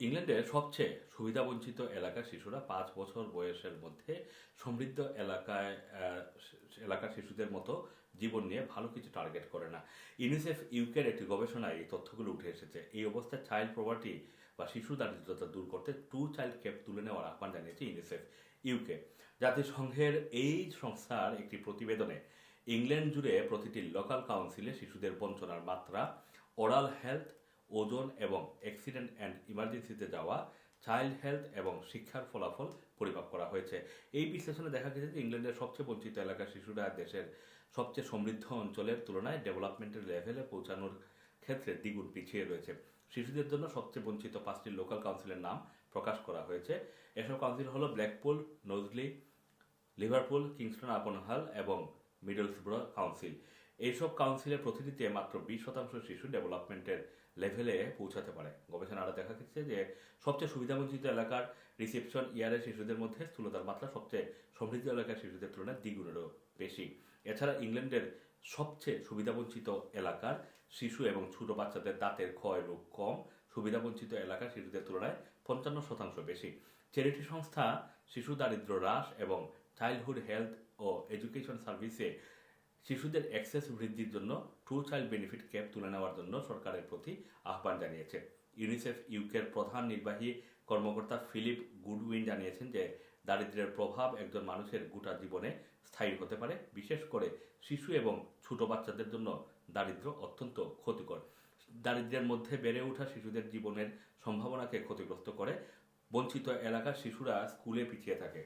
ইংল্যান্ডের সবচেয়ে সুবিধাবঞ্চিত এলাকার শিশুরা পাঁচ বছর বয়সের মধ্যে সমৃদ্ধ এলাকায় এলাকার শিশুদের মতো জীবন নিয়ে ভালো কিছু টার্গেট করে না। ইউনিসেফ ইউকের একটি গবেষণায় এই তথ্যগুলো উঠে এসেছে। এই অবস্থায় চাইল্ড প্রভার্টি বা শিশু দারিদ্রতা দূর করতে টু চাইল্ড ক্যাপ তুলে নেওয়ার আহ্বান জানিয়েছে ইউনিসেফ ইউকে জাতিসংঘের এই সংস্থার একটি প্রতিবেদনে ইংল্যান্ড জুড়ে প্রতিটি লোকাল কাউন্সিলে শিশুদের বঞ্চনার মাত্রা ওরাল হেলথ ওজন এবং অ্যাক্সিডেন্ট অ্যান্ড ইমার্জেন্সিতে যাওয়া চাইল্ড হেলথ এবং শিক্ষার ফলাফল পরিমাপ করা হয়েছে। এই বিশ্লেষণে দেখা গেছে যে ইংল্যান্ডের সবচেয়ে বঞ্চিত এলাকার শিশুরা দেশের সবচেয়ে সমৃদ্ধ অঞ্চলের তুলনায় ডেভেলপমেন্টের লেভেলে পৌঁছানোর ক্ষেত্রে দ্বিগুণ পিছিয়ে রয়েছে। শিশুদের জন্য সবচেয়ে বঞ্চিত পাঁচটি লোকাল কাউন্সিলের নাম প্রকাশ করা হয়েছে। এসব কাউন্সিল হলো ব্ল্যাকপুল, নজলি, লিভারপুল, কিংস্টন আপন হাল এবং মিডলসব্রো কাউন্সিল। এইসব কাউন্সিলের প্রতিনিধিতে মাত্র বিশ শতাংশ শিশু ডেভেলপমেন্টের লেভেলে পৌঁছাতে পারে। গবেষণা আরও দেখা গেছে যে সবচেয়ে সুবিধাবঞ্চিত এলাকার রিসেপশন ইয়ারে শিশুদের মধ্যে স্থূলতার মাত্রা সবচেয়ে সমৃদ্ধ এলাকার শিশুদের তুলনায় দ্বিগুণেরও বেশি। এছাড়া ইংল্যান্ডের সবচেয়ে সুবিধাবঞ্চিত এলাকার শিশু এবং ছোট বাচ্চাদের দাঁতের ক্ষয় রোগ কম, সুবিধাবঞ্চিত এলাকার শিশুদের তুলনায় পঞ্চান্ন শতাংশ বেশি। চ্যারিটি সংস্থা শিশু দারিদ্র হ্রাস এবং চাইল্ডহুড হেলথ ও এডুকেশন সার্ভিসে শিশুদের অ্যাক্সেস বৃদ্ধির জন্য ট্রু চাইল্ড বেনিফিট ক্যাপ তুলে নেওয়ার জন্য সরকারের প্রতি আহ্বান জানিয়েছে। ইউনিসেফ ইউকের প্রধান নির্বাহী কর্মকর্তা ফিলিপ গুডউইন জানিয়েছেন যে দারিদ্র্যের প্রভাব একজন মানুষের গোটা জীবনে স্থায়ী হতে পারে, বিশেষ করে শিশু এবং ছোট বাচ্চাদের জন্য দারিদ্র্য অত্যন্ত ক্ষতিকর। দারিদ্র্যের মধ্যে বেড়ে ওঠা শিশুদের জীবনের সম্ভাবনাকে ক্ষতিগ্রস্ত করে, বঞ্চিত এলাকার শিশুরা স্কুলে পিছিয়ে থাকে।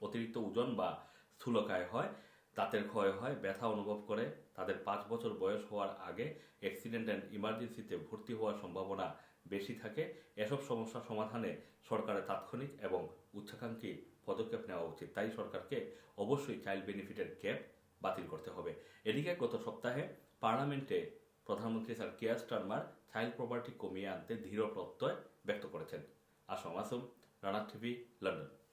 অতিরিক্ত ওজন বা স্থূলকায় হয় দাঁতের ক্ষয় হয়, ব্যথা অনুভব করে। তাদের পাঁচ বছর বয়স হওয়ার আগে অ্যাক্সিডেন্ট অ্যান্ড ইমার্জেন্সিতে ভর্তি হওয়ার সম্ভাবনা বেশি থাকে। এসব সমস্যা সমাধানে সরকারের তাৎক্ষণিক এবং উচ্চাকাঙ্ক্ষী পদক্ষেপ নেওয়া উচিত। তাই সরকারকে অবশ্যই চাইল্ড বেনিফিটের ক্যাপ বাতিল করতে হবে। এদিকে গত সপ্তাহে পার্লামেন্টে প্রধানমন্ত্রী sir Keir Starmer child poverty কমিয়ে আনতে দৃঢ় প্রত্যয় ব্যক্ত করেছেন। Assam Assam, Rana TV, London.